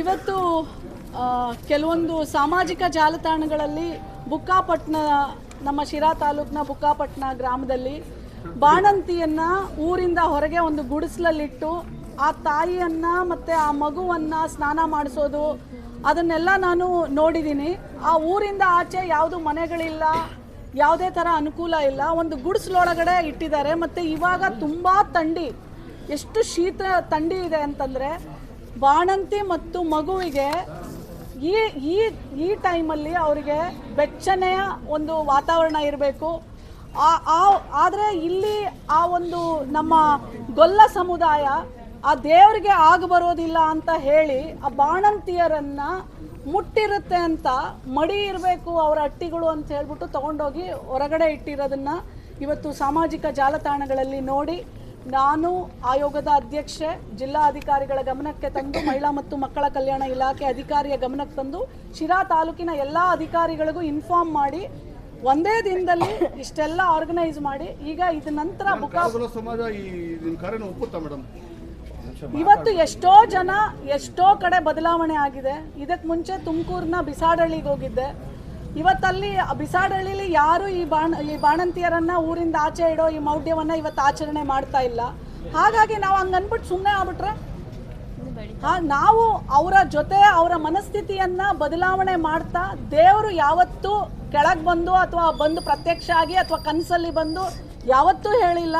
ಇವತ್ತು ಕೆಲವೊಂದು ಸಾಮಾಜಿಕ ಜಾಲತಾಣಗಳಲ್ಲಿ ಬುಕ್ಕಾಪಟ್ನ, ನಮ್ಮ ಶಿರಾ ತಾಲೂಕಿನ ಬುಕ್ಕಾಪಟ್ನ ಗ್ರಾಮದಲ್ಲಿ ಬಾಣಂತಿಯನ್ನ ಊರಿಂದ ಹೊರಗೆ ಒಂದು ಗುಡಿಸ್ಲಲ್ಲಿಟ್ಟು ಆ ತಾಯಿಯನ್ನ ಮತ್ತೆ ಆ ಮಗುವನ್ನ ಸ್ನಾನ ಮಾಡಿಸೋದು, ಅದನ್ನೆಲ್ಲ ನಾನು ನೋಡಿದ್ದೀನಿ. ಆ ಊರಿಂದ ಆಚೆ ಯಾವುದು ಮನೆಗಳಿಲ್ಲ, ಯಾವುದೇ ಥರ ಅನುಕೂಲ ಇಲ್ಲ. ಒಂದು ಗುಡಿಸ್ಲೊಳಗಡೆ ಇಟ್ಟಿದ್ದಾರೆ. ಮತ್ತೆ ಇವಾಗ ತುಂಬಾ ಥಂಡಿ ಎಷ್ಟು ಶೀತ ಥಂಡಿ ಇದೆ ಅಂತಂದ್ರೆ ಬಾಣಂತಿ ಮತ್ತು ಮಗುವಿಗೆ ಈ ಈ ಈ ಟೈಮಲ್ಲಿ ಅವರಿಗೆ ಬೆಚ್ಚನೆಯ ಒಂದು ವಾತಾವರಣ ಇರಬೇಕು. ಆದರೆ ಇಲ್ಲಿ ಆ ಒಂದು ನಮ್ಮ ಗೊಲ್ಲ ಸಮುದಾಯ ಆ ದೇವರಿಗೆ ಆಗ ಬರೋದಿಲ್ಲ ಅಂತ ಹೇಳಿ ಆ ಬಾಣಂತಿಯರನ್ನ ಮುಟ್ಟಿರುತ್ತೆ ಅಂತ ಮಡಿ ಇರಬೇಕು ಅವರ ಅಟ್ಟಿಗಳು ಅಂತ ಹೇಳ್ಬಿಟ್ಟು ತಗೊಂಡೋಗಿ ಹೊರಗಡೆ ಇಟ್ಟಿರೋದನ್ನ ಇವತ್ತು ಸಾಮಾಜಿಕ ಜಾಲತಾಣಗಳಲ್ಲಿ ನೋಡಿ ನಾನು ಆಯೋಗದ ಅಧ್ಯಕ್ಷೆ ಜಿಲ್ಲಾ ಅಧಿಕಾರಿಗಳ ಗಮನಕ್ಕೆ ತಂದು ಮಹಿಳಾ ಮತ್ತು ಮಕ್ಕಳ ಕಲ್ಯಾಣ ಇಲಾಖೆ ಅಧಿಕಾರಿಯ ಗಮನಕ್ಕೆ ತಂದು ಶಿರಾ ತಾಲೂಕಿನ ಎಲ್ಲ ಅಧಿಕಾರಿಗಳಿಗೂ ಇನ್ಫಾರ್ಮ್ ಮಾಡಿ ಒಂದೇ ದಿನದಲ್ಲಿ ಇಷ್ಟೆಲ್ಲ ಆರ್ಗನೈಸ್ ಮಾಡಿ ಈಗ ಇದ ನಂತರ ಬುಕ್ ಸಮಾಜ ಈ ನಿಮ್ ಕಾರ್ಯನ ಒಪ್ಪುತ್ತಾ ಮೇಡಮ್? ಇವತ್ತು ಎಷ್ಟೋ ಜನ ಎಷ್ಟೋ ಕಡೆ ಬದಲಾವಣೆ ಆಗಿದೆ. ಇದಕ್ಕೆ ಮುಂಚೆ ತುಮಕೂರಿನ ಬಿಸಾಡಳ್ಳಿಗೆ ಹೋಗಿದ್ದೆ. ಇವತ್ತಲ್ಲಿ ಬಿಸಾಡಳ್ಳಿಲಿ ಯಾರು ಈ ಬಾಣ, ಈ ಬಾಣಂತಿಯರನ್ನ ಊರಿಂದ ಆಚೆ ಇಡೋ ಈ ಮೌಢ್ಯವನ್ನ ಇವತ್ತು ಆಚರಣೆ ಮಾಡ್ತಾ ಇಲ್ಲ. ಹಾಗಾಗಿ ನಾವು ಹಂಗ್ ಸುಮ್ಮನೆ ಆಗ್ಬಿಟ್ರೆ? ನಾವು ಅವರ ಜೊತೆ ಅವರ ಮನಸ್ಥಿತಿಯನ್ನ ಬದಲಾವಣೆ ಮಾಡ್ತಾ ದೇವರು ಯಾವತ್ತು ಕೆಳಗೆ ಬಂದು ಅಥವಾ ಬಂದು ಪ್ರತ್ಯಕ್ಷ ಆಗಿ ಅಥವಾ ಕನಸಲ್ಲಿ ಬಂದು ಯಾವತ್ತೂ ಹೇಳಿಲ್ಲ.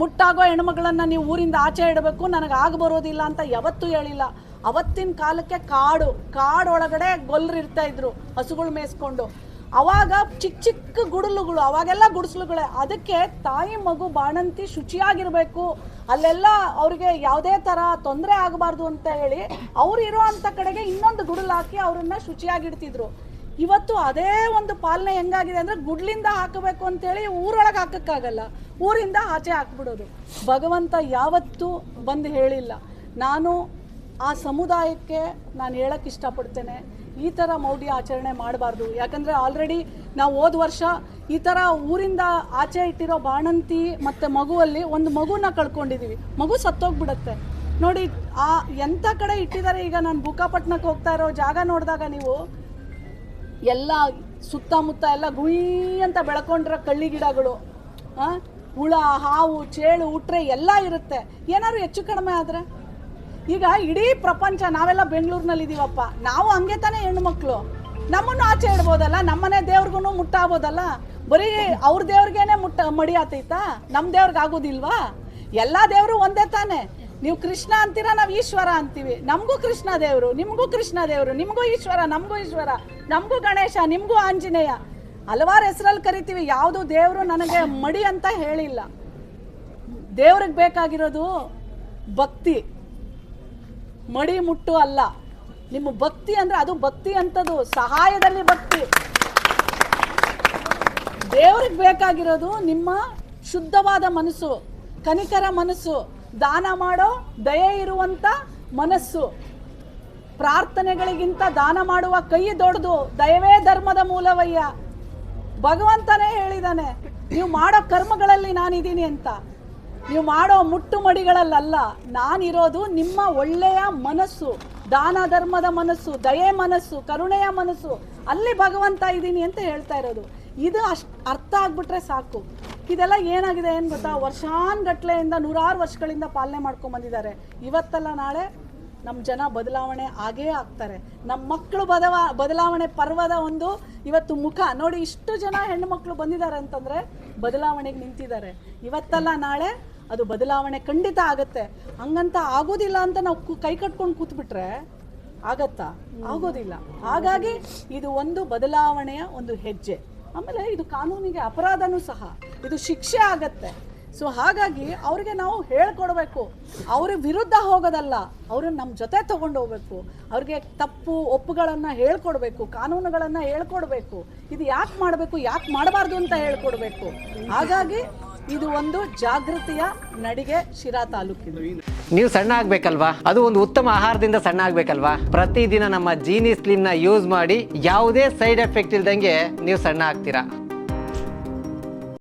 ಮುಟ್ಟಾಗೋ ಹೆಣ್ಮಗಳನ್ನ ನೀವು ಊರಿಂದ ಆಚೆ ಇಡಬೇಕು, ನನಗೆ ಆಗ ಬರೋದಿಲ್ಲ ಅಂತ ಯಾವತ್ತೂ ಹೇಳಿಲ್ಲ. ಅವತ್ತಿನ ಕಾಲಕ್ಕೆ ಕಾಡು, ಕಾಡೊಳಗಡೆ ಗೊಲ್ಲರು ಇರ್ತಾ ಇದ್ರು, ಹಸುಗಳು ಮೇಯಿಸ್ಕೊಂಡು. ಅವಾಗ ಚಿಕ್ಕ ಚಿಕ್ಕ ಗುಡಲುಗಳು, ಅವಾಗೆಲ್ಲ ಗುಡಿಸಲುಗಳೇ. ಅದಕ್ಕೆ ತಾಯಿ ಮಗು ಬಾಣಂತಿ ಶುಚಿಯಾಗಿರಬೇಕು. ಅಲ್ಲೆಲ್ಲ ಅವ್ರಿಗೆ ಯಾವುದೇ ಥರ ತೊಂದರೆ ಆಗಬಾರ್ದು ಅಂತ ಹೇಳಿ ಅವ್ರು ಇರೋ ಅಂಥ ಕಡೆಗೆ ಇನ್ನೊಂದು ಗುಡಲು ಹಾಕಿ ಅವ್ರನ್ನ ಶುಚಿಯಾಗಿಡ್ತಿದ್ರು. ಇವತ್ತು ಅದೇ ಒಂದು ಪಾಲನೆ ಹೆಂಗಾಗಿದೆ ಅಂದ್ರೆ ಗುಡ್ಲಿಂದ ಹಾಕಬೇಕು ಅಂತೇಳಿ ಊರೊಳಗೆ ಹಾಕೋಕ್ಕಾಗಲ್ಲ. ಊರಿಂದ ಆಚೆ ಹಾಕ್ಬಿಡೋದು. ಭಗವಂತ ಯಾವತ್ತೂ ಬಂದು ಹೇಳಿಲ್ಲ. ನಾನು ಆ ಸಮುದಾಯಕ್ಕೆ ನಾನು ಹೇಳಕ್ಕೆ ಇಷ್ಟಪಡ್ತೇನೆ. ಈ ಥರ ಮೌಢ್ಯ ಆಚರಣೆ ಮಾಡಬಾರ್ದು. ಯಾಕಂದರೆ ಆಲ್ರೆಡಿ ನಾವು ಹೋದ ವರ್ಷ ಈ ಥರ ಊರಿಂದ ಆಚೆ ಇಟ್ಟಿರೋ ಬಾಣಂತಿ ಮತ್ತು ಮಗುವಲ್ಲಿ ಒಂದು ಮಗುನ ಕಳ್ಕೊಂಡಿದ್ದೀವಿ ಮಗು ಸತ್ತೋಗ್ಬಿಡುತ್ತೆ. ನೋಡಿ, ಆ ಎಂಥ ಕಡೆ ಇಟ್ಟಿದ್ದಾರೆ ಈಗ ನಾನು ಬುಕ್ಕಾಪಟ್ಟಣಕ್ಕೆ ಹೋಗ್ತಾ ಇರೋ ಜಾಗ ನೋಡಿದಾಗ ನೀವು, ಎಲ್ಲ ಸುತ್ತಮುತ್ತ ಎಲ್ಲ ಗುಯಿ ಅಂತ ಬೆಳ್ಕೊಂಡಿರೋ ಕಳ್ಳಿ ಗಿಡಗಳು ಹುಳ, ಹಾವು, ಚೇಳು, ಉಟ್ರೆ ಎಲ್ಲ ಇರುತ್ತೆ. ಏನಾದ್ರು ಹೆಚ್ಚು ಕಡಿಮೆ ಆದರೆ? ಈಗ ಇಡೀ ಪ್ರಪಂಚ ನಾವೆಲ್ಲ ಬೆಂಗಳೂರಿನಲ್ಲಿ ಇದೀವಪ್ಪ ನಾವು ಹಂಗೆ ತಾನೇ ಹೆಣ್ಮಕ್ಳು. ನಮ್ಮನ್ನು ಆಚೆ ಇಡ್ಬೋದಲ್ಲ? ನಮ್ಮನೆ ದೇವ್ರಿಗೂ ಮುಟ್ಟಾಗ್ಬೋದಲ್ಲ? ಬರೀ ಅವ್ರ ದೇವ್ರಿಗೇನೆ ಮುಟ್ಟ ಮಡಿ ಆತೈತಾ? ನಮ್ಮ ದೇವ್ರಿಗೆ ಆಗೋದಿಲ್ವಾ? ಎಲ್ಲ ದೇವರು ಒಂದೇ ತಾನೇ. ನೀವು ಕೃಷ್ಣ ಅಂತೀರಾ, ನಾವು ಈಶ್ವರ ಅಂತೀವಿ. ನಮಗೂ ಕೃಷ್ಣ ದೇವರು, ನಿಮಗೂ ಕೃಷ್ಣ ದೇವರು, ನಿಮಗೂ ಈಶ್ವರ, ನಮಗೂ ಈಶ್ವರ, ನಮಗೂ ಗಣೇಶ, ನಿಮಗೂ ಆಂಜನೇಯ. ಹಲವಾರು ಹೆಸರಲ್ಲಿ ಕರಿತೀವಿ. ಯಾವುದು ದೇವರು ನನಗೆ ಮಡಿ ಅಂತ ಹೇಳಿಲ್ಲ. ದೇವ್ರಿಗೆ ಬೇಕಾಗಿರೋದು ಭಕ್ತಿ. ಮಡಿ ಮುಟ್ಟು ಅಲ್ಲ. ನಿಮ್ಮ ಭಕ್ತಿ ಅಂದ್ರೆ ಅದು ಭಕ್ತಿ ಅಂತದು ಸಹಾಯದಲ್ಲಿ ಭಕ್ತಿ. ದೇವ್ರಿಗೆ ಬೇಕಾಗಿರೋದು ನಿಮ್ಮ ಶುದ್ಧವಾದ ಮನಸ್ಸು, ಕನಿಕರ ಮನಸ್ಸು. ದಾನ ಮಾಡೋ ದಯೆ ಇರುವಂತ ಮನಸ್ಸು. ಪ್ರಾರ್ಥನೆಗಳಿಗಿಂತ ದಾನ ಮಾಡುವ ಕೈ ದೊಡ್ಡದು. ದಯವೇ ಧರ್ಮದ ಮೂಲವಯ್ಯ. ಭಗವಂತನೇ ಹೇಳಿದಾನೆ, ನೀವು ಮಾಡೋ ಕರ್ಮಗಳಲ್ಲಿ ನಾನಿದ್ದೀನಿ ಅಂತ. ನೀವು ಮಾಡೋ ಮುಟ್ಟು ಮಡಿಗಳಲ್ಲ ನಾನಿರೋದು ನಿಮ್ಮ ಒಳ್ಳೆಯ ಮನಸ್ಸು, ದಾನ ಧರ್ಮದ ಮನಸ್ಸು, ದಯೆ ಮನಸ್ಸು, ಕರುಣೆಯ ಮನಸ್ಸು, ಅಲ್ಲಿ ಭಗವಂತ ಇದ್ದೀನಿ ಅಂತ ಹೇಳ್ತಾ ಇರೋದು. ಇದು ಅಷ್ಟು ಅರ್ಥ ಆಗ್ಬಿಟ್ರೆ ಸಾಕು. ಇದೆಲ್ಲ ಏನಾಗಿದೆ ಏನು ಗೊತ್ತಾ? ವರ್ಷಾನ್ಗಟ್ಲೆಯಿಂದ ನೂರಾರು ವರ್ಷಗಳಿಂದ ಪಾಲನೆ ಮಾಡ್ಕೊಂಡ್ ಬಂದಿದ್ದಾರೆ. ಇವತ್ತಲ್ಲ ನಾಳೆ ನಮ್ಮ ಜನ ಬದಲಾವಣೆ ಆಗೇ ಆಗ್ತಾರೆ. ನಮ್ಮ ಮಕ್ಕಳು ಬದವಾ, ಬದಲಾವಣೆ ಪರ್ವದ ಒಂದು ಇವತ್ತು ಮುಖ. ನೋಡಿ, ಇಷ್ಟು ಜನ ಹೆಣ್ಣು ಮಕ್ಕಳು ಬಂದಿದ್ದಾರೆ ಅಂತಂದ್ರೆ ಬದಲಾವಣೆಗೆ ನಿಂತಿದ್ದಾರೆ. ಇವತ್ತಲ್ಲ ನಾಳೆ ಅದು ಬದಲಾವಣೆ ಖಂಡಿತ ಆಗತ್ತೆ. ಹಂಗಂತ ಆಗೋದಿಲ್ಲ ಅಂತ ನಾವು ಕು- ಕಟ್ಕೊಂಡು ಕೂತ್ಬಿಟ್ರೆ ಆಗತ್ತಾ? ಆಗೋದಿಲ್ಲ. ಹಾಗಾಗಿ ಇದು ಒಂದು ಬದಲಾವಣೆಯ ಒಂದು ಹೆಜ್ಜೆ. ಆಮೇಲೆ ಇದು ಕಾನೂನಿಗೆ ಅಪರಾಧನೂ ಸಹ. ಇದು ಶಿಕ್ಷೆ ಆಗತ್ತೆ. ಸೊ ಹಾಗಾಗಿ ಅವ್ರಿಗೆ ನಾವು ಹೇಳ್ಕೊಡ್ಬೇಕು. ಅವ್ರ ವಿರುದ್ಧ ಹೋಗೋದಲ್ಲ. ಅವ್ರನ್ನ ನಮ್ಮ ಜೊತೆ ತಗೊಂಡು ಹೋಗ್ಬೇಕು. ಅವ್ರಿಗೆ ತಪ್ಪು ಒಪ್ಪುಗಳನ್ನು ಹೇಳ್ಕೊಡ್ಬೇಕು. ಕಾನೂನುಗಳನ್ನು ಹೇಳ್ಕೊಡ್ಬೇಕು. ಇದು ಯಾಕೆ ಮಾಡಬೇಕು ಯಾಕೆ ಮಾಡಬಾರ್ದು ಅಂತ ಹೇಳ್ಕೊಡ್ಬೇಕು. ಹಾಗಾಗಿ ಇದು ಒಂದು ಜಾಗೃತಿಯ ನಡಿಗೆ ಶಿರಾ ತಾಲೂಕಿನ. ನೀವು ಸಣ್ಣ ಆಗ್ಬೇಕಲ್ವಾ? ಅದು ಒಂದು ಉತ್ತಮ ಆಹಾರದಿಂದ ಸಣ್ಣ ಆಗ್ಬೇಕಲ್ವಾ? ಪ್ರತಿದಿನ ನಮ್ಮ ಜೀನಿ ಸ್ಲಿಮ್ನ ಯೂಸ್ ಮಾಡಿ ಯಾವುದೇ ಸೈಡ್ ಎಫೆಕ್ಟ್ ಇಲ್ದಂಗೆ ನೀವು ಸಣ್ಣ ಆಗ್ತೀರಾ?